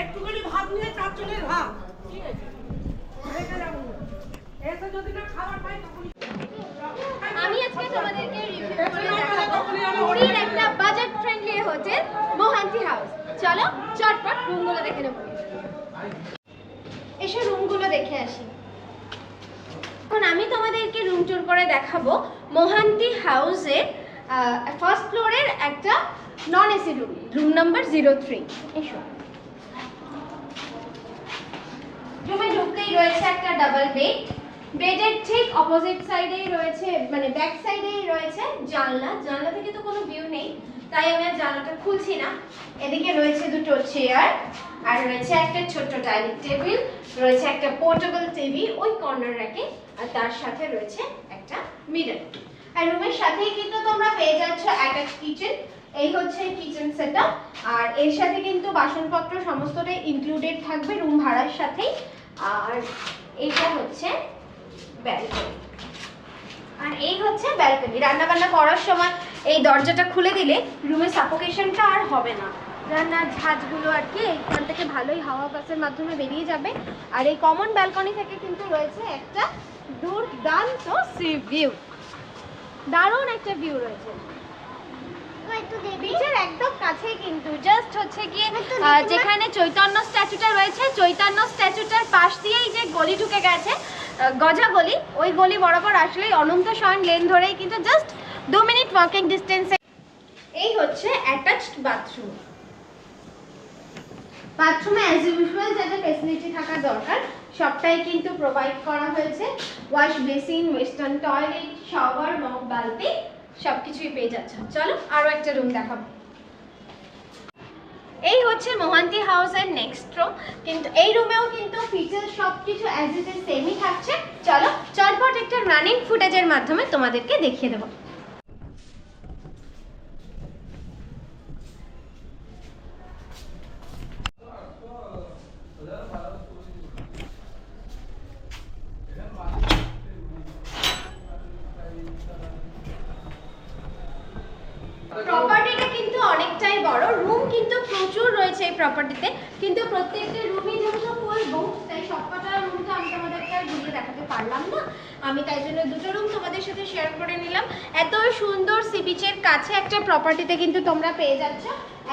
একটুখানি ভাত নিয়ে চারজনের ভাত। ঠিক আছে। এসে যদি না খাবার পাই তখন আমি আজকে তোমাদেরকে রিভিউ করে দেখাবো পুরীর একটা budget friendly hotel Mohanti house চলো চটপট রুমগুলো দেখে নেব। এসে রুমগুলো দেখে আসি। এখন আমি তোমাদেরকে রুম ট্যুর করে দেখাবো মোহান্তি হাউসের ফার্স্ট ফ্লোরের একটা non AC room room number zero three এসো রুমে ঢুকতেই রয়েছে একটা ডাবল বেড বেডের ঠিক অপোজিট সাইডেই রয়েছে মানে ব্যাক সাইডেই রয়েছে জানলা। জানলা থেকে তো কোনো ভিউ নেই, তাই আমি আর জানলাটা খুলছি না। এদিকে রয়েছে দুটো চেয়ার আর রয়েছে একটা ছোট্ট ডাইনিং টেবিল রয়েছে একটা পোর্টেবল টিভি ওই কর্নার র্যাকে আর তার সাথে রয়েছে একটা মিরর আর রুমের সাথেই কিন্তু তোমরা পেয়ে যাচ্ছ অ্যাটাচ কিচেন এই হচ্ছে কিচেন সেটআপ আর এর সাথে কিন্তু বাসনপত্র সমস্তটাই ইনক্লুডেড থাকবে রুম ভাড়ার সাথেই। আর এটা হচ্ছে ব্যালকনি আর এই হচ্ছে ব্যালকনি রান্না বান্না করার সময় এই দরজাটা খুলে দিলে রুমের সাফোকেশনটা আর হবে না। রান্নার ঝাঁজগুলো আর কি এইখান থেকে ভালোই হাওয়া বাসের মাধ্যমে বেরিয়ে যাবে। আর এই কমন ব্যালকনি থেকে কিন্তু রয়েছে একটা দুর্দান্ত সি ভিউ দারুণ একটা ভিউ রয়েছে। বিচের একদম কাছে কিন্তু জাস্ট হচ্ছে গিয়ে যেখানে চৈতন্য স্ট্যাচুটা রয়েছে চৈতন্য স্ট্যাচুটার পাশ দিয়েই যে গলি ঢুকে গেছে গজা গলি ওই গলি বরাবর আসলেই অনন্ত শয়ন লেন ধরেই কিন্তু জাস্ট দু মিনিট ওয়াকিং ডিস্টেন্সে এই হচ্ছে অ্যাটাচড বাথরুম বাথরুমে অ্যাজ ইউজুয়াল যা যা ফেসিলিটি থাকা দরকার সবটাই কিন্তু প্রোভাইড করা হয়েছে। Wash basin western toilet shower mug বালতি। সব কিছুই পেয়ে যাচ্ছে চলো আরও একটা রুম দেখাবো। এই হচ্ছে মোহান্তি হাউস হাউসের নেক্সট রুম কিন্তু এই রুমেও কিন্তু ফিচার সবকিছু অ্যাজ ইট ইজ সেমই থাকছে। চলো চটপট একটা রানিং ফুটেজের মাধ্যমে তোমাদেরকে দেখিয়ে দেবো। প্রপার্টিটা কিন্তু অনেকটাই বড়। রুম কিন্তু প্রচুর রয়েছে এই প্রপার্টিতে কিন্তু প্রত্যেকটা রুমই যেহেতু ফুল বুক তাই সবকটা রুম তো আমি তোমাদেরকে আর ঘুরিয়ে দেখাতে পারলাম না। আমি তাই জন্য দুটো রুম তোমাদের সাথে শেয়ার করে নিলাম। এত সুন্দর সি বিচের কাছে একটা প্রপার্টিতে কিন্তু তোমরা পেয়ে যাচ্ছ।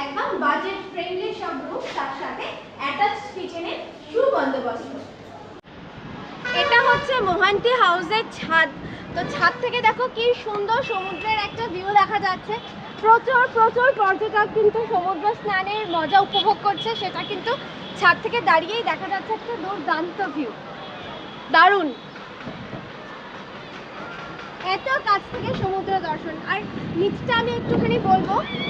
একদম বাজেট ফ্রেন্ডলি সব রুম তার সাথে অ্যাটাচড কিচেনের সুবন্দোবস্ত। এটা হচ্ছে মোহান্তি হাউসের ছাদ। তো ছাদ থেকে দেখো কি সুন্দর সমুদ্রের একটা ভিউ দেখা যাচ্ছে। প্রচুর প্রচুর পর্যটক কিন্তু সমুদ্র স্নানের মজা উপভোগ করছে। সেটা কিন্তু ছাদ থেকে দাঁড়িয়েই দেখা যাচ্ছে একটা দুর্দান্ত ভিউ দারুণ। এত কাছ থেকে সমুদ্র দর্শন। আর নিচটা আমি একটুখানি বলব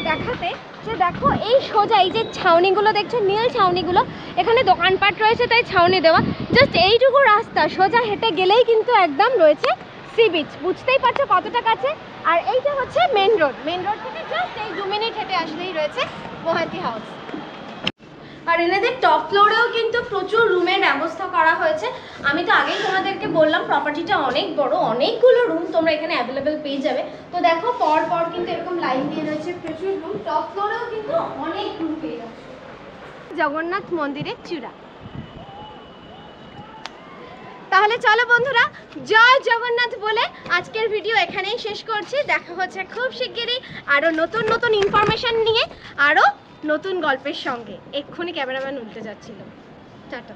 দেখাতে, যে দেখো এই সোজা, এই যে ছাউনিগুলো দেখছ, নীল ছাউনিগুলো, এখানে দোকানপাট রয়েছে, তাই ছাউনি দেওয়া। জাস্ট এইটুকু রাস্তা, সোজা হেঁটে গেলেই কিন্তু একদম রয়েছে সি বিচ বুঝতেই পারছ কতটা কাছে আর এইটা হচ্ছে মেন রোড মেন রোড থেকে জাস্ট এই দু মিনিট হেঁটে আসলেই রয়েছে মোহাতি হাউস আর এনাদের টপ ফ্লোরেও কিন্তু প্রচুর রুমের ব্যবস্থা করা হয়েছে। আমি তো আগেই তোমাদেরকে বললাম প্রপার্টিটা অনেক বড়, অনেকগুলো রুম তোমরা এখানে অ্যাভেলেবেল পেয়ে যাবে। তো দেখো, পর পর কিন্তু এরকম লাইন দিয়ে রয়েছে প্রচুর রুম টপ ফ্লোরেও কিন্তু অনেক রুম পেয়ে যাচ্ছে। জগন্নাথ মন্দিরের চূড়া। তাহলে চলো বন্ধুরা, জয় জগন্নাথ বলে আজকের ভিডিও এখানেই শেষ করছি। দেখা হচ্ছে খুব শিগগিরই আরও নতুন নতুন ইনফরমেশন নিয়ে আরও নতুন গল্পের সঙ্গে। এক্ষুনি ক্যামেরাম্যান উল্টে যাচ্ছিল। টাটা।